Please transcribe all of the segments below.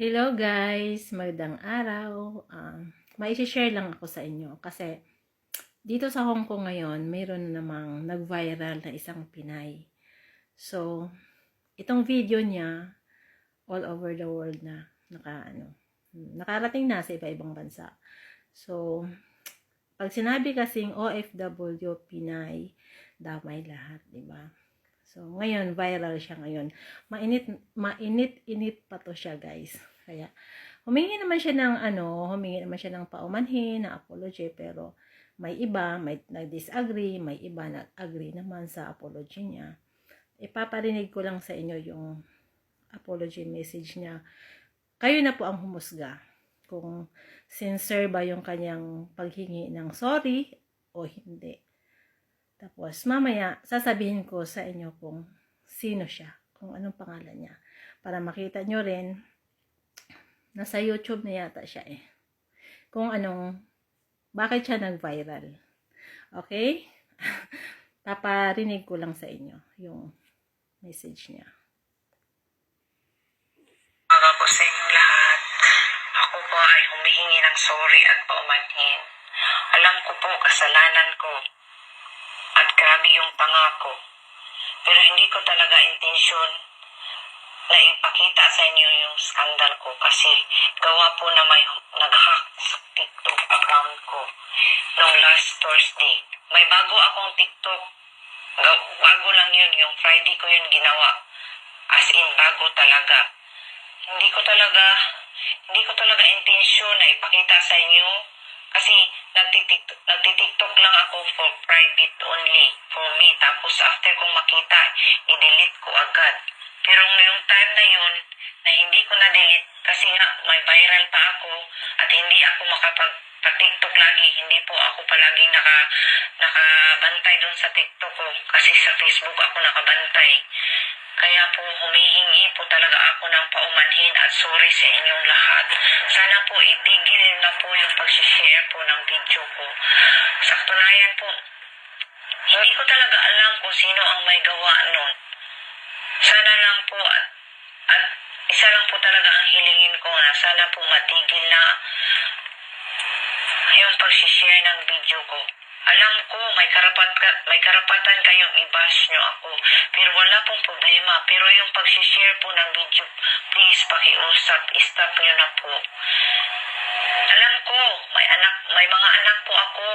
Hello guys, magandang araw. Um, may share lang ako sa inyo kasi dito sa Hong Kong ngayon, mayroon na namang nag-viral na isang Pinay. So, itong video niya all over the world na naka ano, nakarating na sa iba-ibang bansa. So, pag sinabi kasing OFW Pinay, damay lahat, di ba? So, ngayon, viral siya ngayon. Mainit, mainit-init pa to siya, guys. Kaya, humingi naman siya ng, ano, humingi naman siya ng paumanhin, na apology, pero may iba, may nag-disagree, may iba nag-agree naman sa apology niya. Ipaparinig ko lang sa inyo yung apology message niya. Kayo na po ang humusga kung sincere ba yung kanyang paghingi ng sorry o hindi. Tapos, mamaya, sasabihin ko sa inyo kung sino siya, kung anong pangalan niya. Para makita nyo rin, nasa YouTube na yata siya eh. Kung anong, bakit siya nag-viral. Okay? Paparinig ko lang sa inyo yung message niya. Mga po sa inyong lahat, ako po ay humihingi ng sorry at paumanhin. Alam ko po kasalanan ko grabe yung pangako. Pero hindi ko talaga intensyon na ipakita sa inyo yung skandal ko kasi gawa po na may nag-hack sa TikTok account ko noong last Thursday. May bago akong TikTok. Bago lang yun, yung Friday ko yun ginawa. As in, bago talaga hindi ko talaga hindi ko talaga intensyon na ipakita sa inyo kasi nagtitiktok, nagtitiktok lang ako for private only for me. Tapos after kong makita i-delete ko agad. Pero ngayong time na yun na hindi ko na-delete kasi nga may viral pa ako at hindi ako makapag pa-TikTok lagi, hindi po ako palaging naka, nakabantay doon sa TikTok ko. Kasi sa Facebook ako nakabantay. Kaya po humihingi po talaga ako ng paumanhin at sorry sa inyong lahat. Sana po itigil na po yung pag-share po ng video ko. Sa katunayan po, hindi ko talaga alam kung sino ang may gawa nun. Sana lang po at, at isa lang po talaga ang hilingin ko na sana po matigil na yung pag-share ng video ko. Alam ko, may, karapat may karapatan kayong i-bash nyo ako. Pero wala pong problema. Pero yung pag-share po ng video, please pakiusap, stop nyo na po. Alam ko, may anak, may mga anak po ako.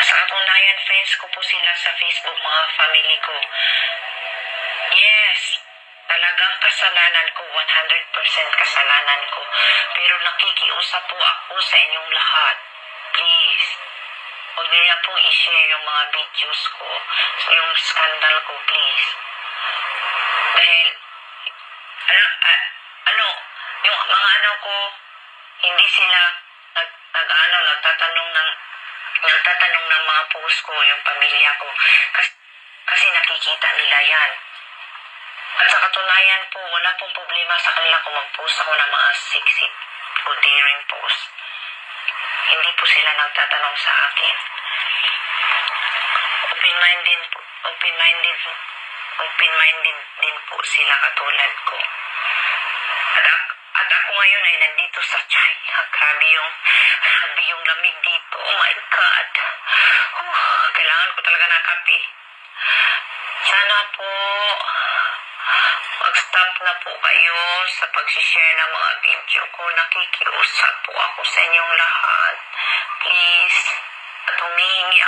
Sa katunayan, friends ko po sila sa Facebook, mga family ko. Yes, talagang kasalanan ko, 100% kasalanan ko. Pero nakikiusap po ako sa inyong lahat. Please, huwag niyo na pong i-share yung mga videos ko, yung scandal ko, please. Dahil, ano, ah, ano, yung mga ano ko, hindi sila nag, nag ano, nagtatanong ng nagtatanong ng mga post ko, yung pamilya ko. Kasi, kasi nakikita nila yan. At sa katunayan po, wala pong problema sa kanila kung mag-post ako ng mga sexy o daring post. Hindi po sila nagtatanong sa akin. Open-minded po, open-minded, open-minded din po sila katulad ko. At, at ako ngayon ay nandito sa China. Grabe yung, grabe yung lamig dito. Oh my God. Oh, kailangan ko talaga ng kape. Sana po mag-stop na po kayo sa pag-share ng mga video ko. Nakikiusap po ako sa inyong lahat.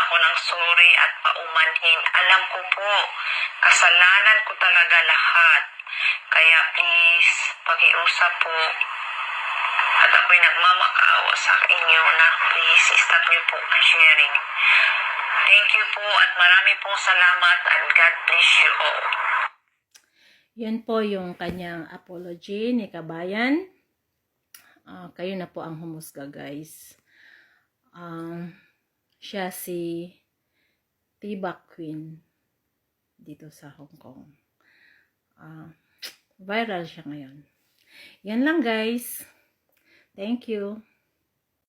Ako ng sorry at paumanhin. Alam ko po, kasalanan ko talaga lahat. Kaya please, pakiusap po. At ako'y nagmamakaawa sa inyo na please, stop niyo po ang sharing. Thank you po at marami pong salamat and God bless you all. Yan po yung kanyang apology ni Kabayan. Ah, kayo na po ang humusga, guys. Um, siya si Tiba Queen dito sa Hong Kong. Ah, viral siya ngayon. Yan lang, guys. Thank you.